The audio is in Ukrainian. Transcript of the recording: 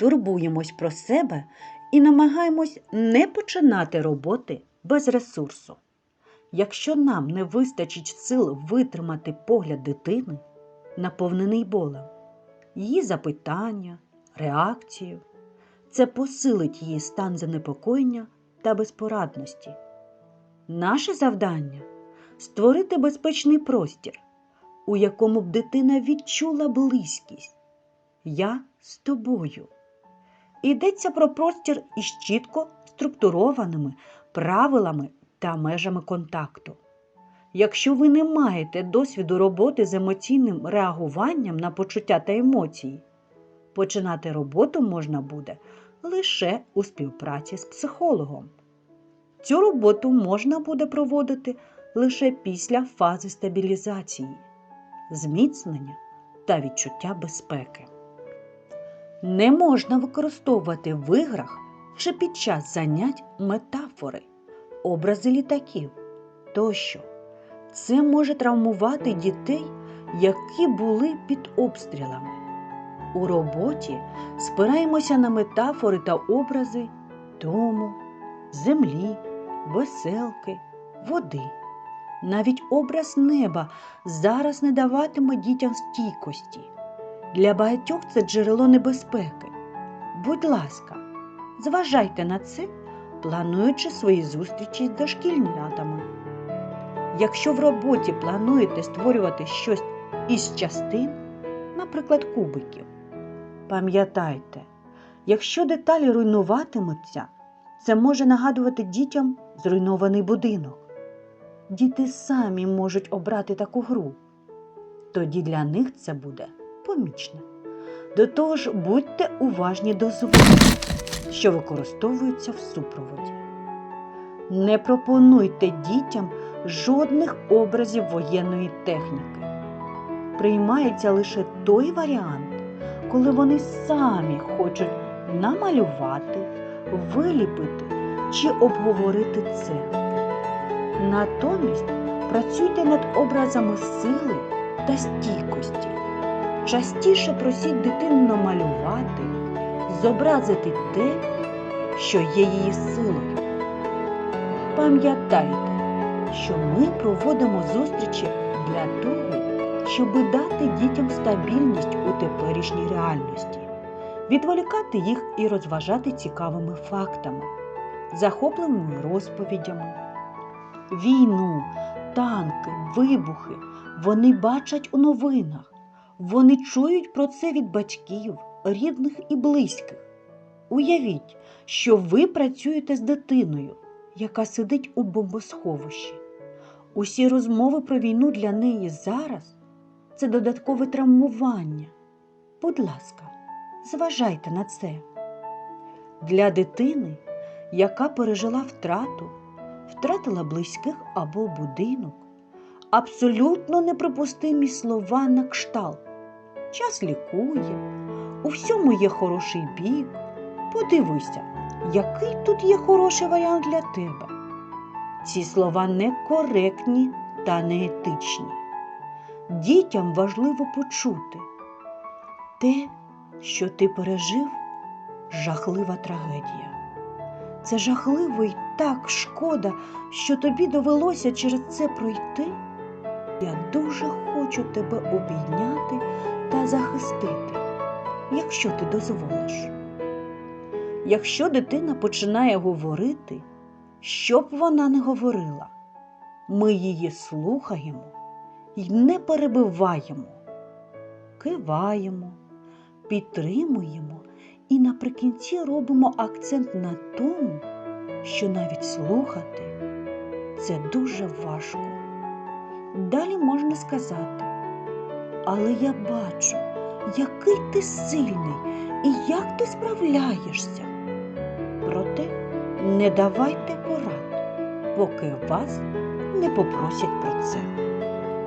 турбуємось про себе і намагаємось не починати роботи без ресурсу. Якщо нам не вистачить сил витримати погляд дитини, наповнений болем, її запитання, реакцію, це посилить її стан занепокоєння та безпорадності. Наше завдання створити безпечний простір, у якому б дитина відчула близькість. Я з тобою. Йдеться про простір із чітко структурованими правилами та межами контакту. Якщо ви не маєте досвіду роботи з емоційним реагуванням на почуття та емоції, починати роботу можна буде лише у співпраці з психологом. Цю роботу можна буде проводити лише після фази стабілізації, зміцнення та відчуття безпеки. Не можна використовувати в іграх чи під час занять метафори, образи літаків тощо. Це може травмувати дітей, які були під обстрілами. У роботі спираємося на метафори та образи дому, землі, веселки, води. Навіть образ неба зараз не даватиме дітям стійкості. Для багатьох це джерело небезпеки. Будь ласка, зважайте на це, плануючи свої зустрічі з дошкільнятами. Якщо в роботі плануєте створювати щось із частин, наприклад, кубиків, пам'ятайте, якщо деталі руйнуватимуться, це може нагадувати дітям зруйнований будинок. Діти самі можуть обрати таку гру. Тоді для них це буде помічне. До того ж, будьте уважні до звуків, що використовуються в супроводі. Не пропонуйте дітям жодних образів воєнної техніки. Приймається лише той варіант, коли вони самі хочуть намалювати, виліпити чи обговорити це. Натомість працюйте над образами сили та стійкості. Частіше просіть дитину намалювати, зобразити те, що є її силою. Пам'ятайте, що ми проводимо зустрічі для того, щоб дати дітям стабільність у теперішній реальності, відволікати їх і розважати цікавими фактами, захопливими розповідями. Війну, танки, вибухи вони бачать у новинах. Вони чують про це від батьків, рідних і близьких. Уявіть, що ви працюєте з дитиною, яка сидить у бомбосховищі. Усі розмови про війну для неї зараз це додаткове травмування. Будь ласка, зважайте на це. Для дитини, яка пережила втрату, втратила близьких або будинок, абсолютно неприпустимі слова на кшталт. Час лікує, у всьому є хороший бік. Подивися, який тут є хороший варіант для тебе. Ці слова некоректні та неетичні. Дітям важливо почути те, що ти пережив, жахлива трагедія. Це жахливо і так шкода, що тобі довелося через це пройти. Я дуже хочу тебе обійняти та захистити, якщо ти дозволиш. Якщо дитина починає говорити, що б вона не говорила, ми її слухаємо і не перебиваємо, киваємо, підтримуємо і наприкінці робимо акцент на тому, що навіть слухати це дуже важко. Далі можна сказати, але я бачу, який ти сильний і як ти справляєшся. Проте не давайте порад, поки вас не попросять про це.